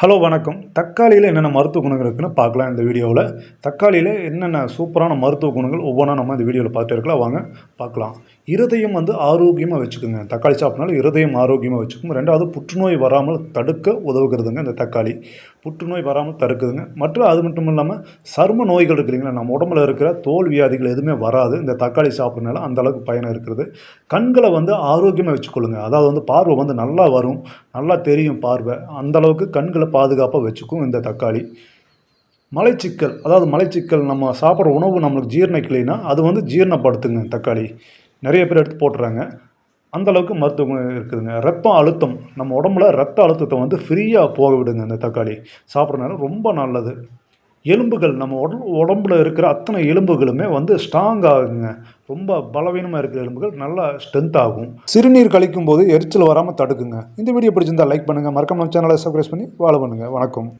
Hello வணக்கம். தக்காளியில் என்னென்ன மருத்துவ குணங்கள் இருக்குன்னு பார்க்கலாம் இந்த வீடியோவில். தக்காளியில் என்னென்ன சூப்பரான மருத்துவ குணங்கள் ஒவ்வொன்றா நம்ம இந்த வீடியோவில் பார்த்துட்டு இருக்கலாம். வாங்க பார்க்கலாம். இருதயம் வந்து ஆரோக்கியமாக வச்சுக்கோங்க. தக்காளி சாப்பிட்னாலும் இருதயம் ஆரோக்கியமாக வச்சுக்கோங்க ரெண்டாவது புற்றுநோய் வராமல் தடுக்க உதவுகிறதுங்க இந்த தக்காளி. புற்றுநோய் வராமல் தடுக்குதுங்க. மற்றும் அது மட்டும் இல்லாமல் சரும நோய்கள் இருக்குதுங்களா நம்ம உடம்புல இருக்கிற தோல் வியாதிகள் எதுவுமே வராது. இந்த தக்காளி சாப்பிட்றதுனால அந்த அளவுக்கு இருக்கிறது கண்களை வந்து ஆரோக்கியமாக வச்சுக்கொள்ளுங்க. அதாவது வந்து பார்வை வந்து நல்லா வரும். நல்லா தெரியும் பார்வை. அந்தளவுக்கு கண்களை பாதுகாப்பாக வச்சுக்கும் இந்த தக்காளி. மலைச்சிக்கல் அதாவது மலைச்சிக்கல் நம்ம சாப்பிட்ற உணவு நம்மளுக்கு ஜீரணிக்கலைன்னா அது வந்து ஜீரணப்படுத்துங்க தக்காளி. நிறைய பேர் எடுத்து போட்டுறாங்க. அந்த அளவுக்கு இருக்குதுங்க. ரத்த அழுத்தம் நம்ம உடம்புல ரத்த அழுத்தத்தை வந்து ஃப்ரீயாக போக விடுங்க இந்த தக்காளி. சாப்பிட்றதுனால ரொம்ப நல்லது. எலும்புகள் நம்ம உடல் உடம்புல இருக்கிற அத்தனை எலும்புகளுமே வந்து ஸ்ட்ராங் ஆகுங்க. ரொம்ப பலவீனமாக இருக்கிற எலும்புகள் நல்லா ஸ்ட்ரென்த் ஆகும். சிறுநீர் கழிக்கும் போது எரிச்சல் வராமல் தடுக்குங்க. இந்த வீடியோ பிடிச்சிருந்தா லைக் பண்ணுங்கள் மறக்காம சேனலை சப்ஸ்கிரைப் பண்ணி ஃபாலோ பண்ணுங்கள் வணக்கம்.